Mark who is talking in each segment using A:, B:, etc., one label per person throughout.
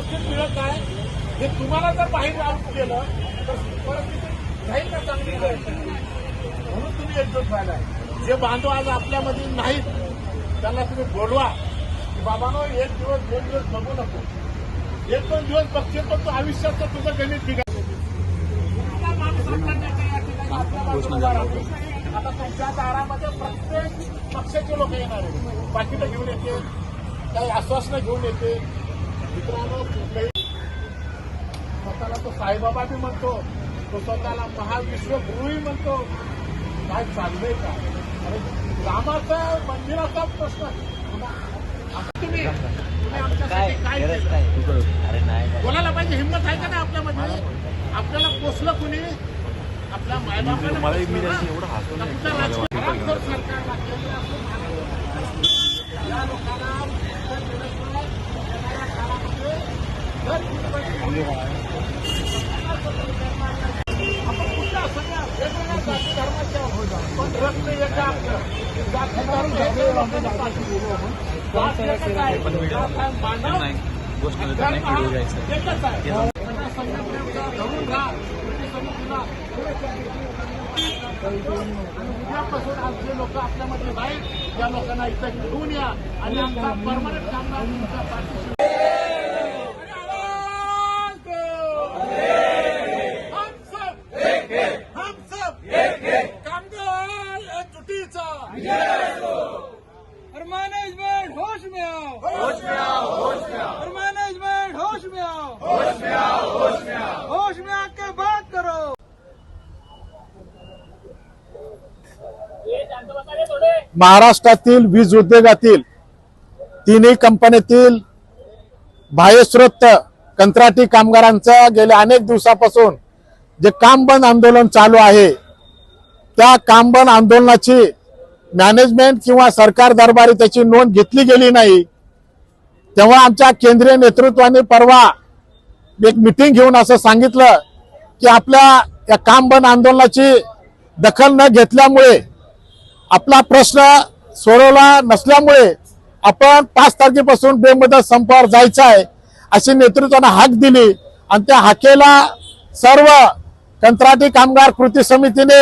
A: व्यवस्थित मिळत नाही. हे तुम्हाला जर बाहेर आउट केलं तर परिस्थिती जाईल का चांगली म्हणून तुम्ही एकजूट व्हायला. जे बांधव आज आपल्यामध्ये नाहीत त्यांना तुम्ही बोलवा. की बाबानो एक दिवस दोन दिवस बघू नको. एक दोन दिवस बघशील पण तू आयुष्याचं तुझं गणित बिघड राहतो. आता तुमच्या दारामध्ये प्रत्येक पक्षाचे लोक येणार आहेत. पाकिटं घेऊन येते काही आश्वासनं घेऊन येते मित्रांनो स्वतःला तो साईबाबा बी म्हणतो तो स्वतःला महाविश्वगुरूही म्हणतो. काय चाललंय का? अरे रामाचं मंदिराचा प्रश्न. तुम्ही तुम्ही आमच्यासाठी काय? केलं?
B: अरे नाही
A: बोलायला पाहिजे हिंमत आहे का नाही आपल्यामध्ये? आपल्याला पोचलं कुणी? आपल्या मायबापाला
B: मला एक
A: उद्यापासून आज जे लोक आपल्यामध्ये नाहीत त्या लोकांना इथं घेऊन या आणि आमचा परमनंट कामगार महाराष्ट्रातील वीज उद्योगातील तिन्ही कंपन्यातील बाह्यस्रोत कंत्राटी कामगारांचं गेल्या अनेक दिवसापासून जे काम बंद आंदोलन चालू आहे त्या काम बंद आंदोलनाची मॅनेजमेंट किंवा सरकार दरबारी त्याची नोंद घेतली गेली नाही. तेव्हा आमच्या केंद्रीय नेतृत्वाने परवा एक मिटिंग घेऊन असं सांगितलं की आपल्या या काम बंद आंदोलनाची दखल न घेतल्यामुळे आपला प्रश्न सोडवला नसल्यामुळे आपण पाच तारखेपासून बेमुदत संपावर जायचं आहे अशी नेतृत्वानं हाक दिली. आणि त्या हाकेला सर्व कंत्राटी कामगार कृती समितीने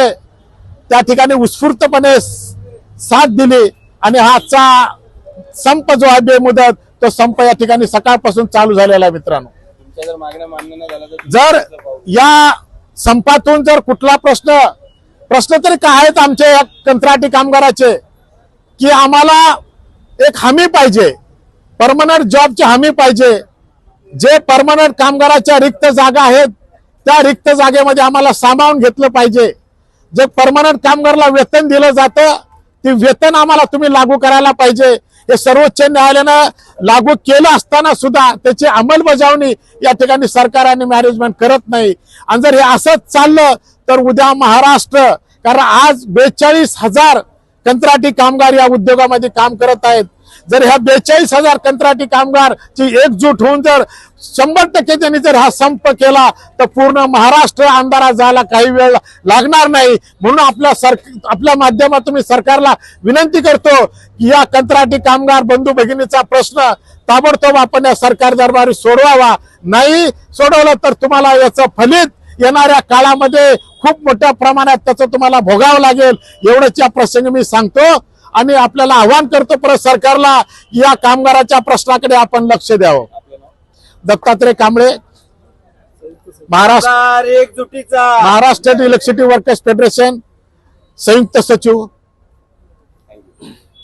A: त्या ठिकाणी उत्स्फूर्तपणे साथ दिली. आणि हा आजचा संप जो आहे बेमुदत तो संप या ठिकाणी सकाळपासून चालू झालेला आहे मित्रांनो.
C: जर
A: या संपातून जर कुठला प्रश्न प्रश्न तरी काय आहेत आमच्या या कंत्राटी कामगाराचे? की आम्हाला एक हमी पाहिजे परमनंट जॉबची हमी पाहिजे. जे परमनंट कामगाराच्या रिक्त जागा आहेत त्या रिक्त जागेमध्ये आम्हाला सामावून घेतलं पाहिजे. जे परमनंट कामगाराला वेतन दिलं जातं ते वेतन आम्हाला तुम्ही लागू करायला पाहिजे. हे सर्वोच्च न्यायालयानं लागू केलं असताना सुद्धा त्याची अंमलबजावणी या ठिकाणी सरकार आणि मॅनेजमेंट करत नाही. आणि जर हे असंच चाललं तर उद्या महाराष्ट्र कारण आज बेचाळीस हजार कंत्राटी कामगार या उद्योगामध्ये काम करत आहेत. जर ह्या बेचाळीस हजार कंत्राटी कामगार ची एकजूट होऊन जर शंभर टक्के त्यांनी जर हा संप केला तर पूर्ण महाराष्ट्र अंधारात जायला काही वेळ लागणार नाही. म्हणून आपल्या सर आपल्या माध्यमातून मी सरकारला विनंती करतो की या कंत्राटी कामगार बंधू भगिनीचा प्रश्न ताबडतोब आपण या सरकार दरबारी सोडवावा. नाही सोडवलं तर तुम्हाला याचं फलित येणाऱ्या काळामध्ये खूप मोठ्या प्रमाणात त्याचं तुम्हाला भोगावं लागेल. एवढंच या प्रसंगी मी सांगतो. आणि आपल्याला आव्हान करतो परत सरकारला या कामगाराच्या प्रश्नाकडे आपण लक्ष द्यावं. दत्तात्रय कांबळे महाराष्ट्र
C: एकजुटीचा.
A: महाराष्ट्र इलेक्ट्रिसिटी वर्कर्स फेडरेशन संयुक्त सचिव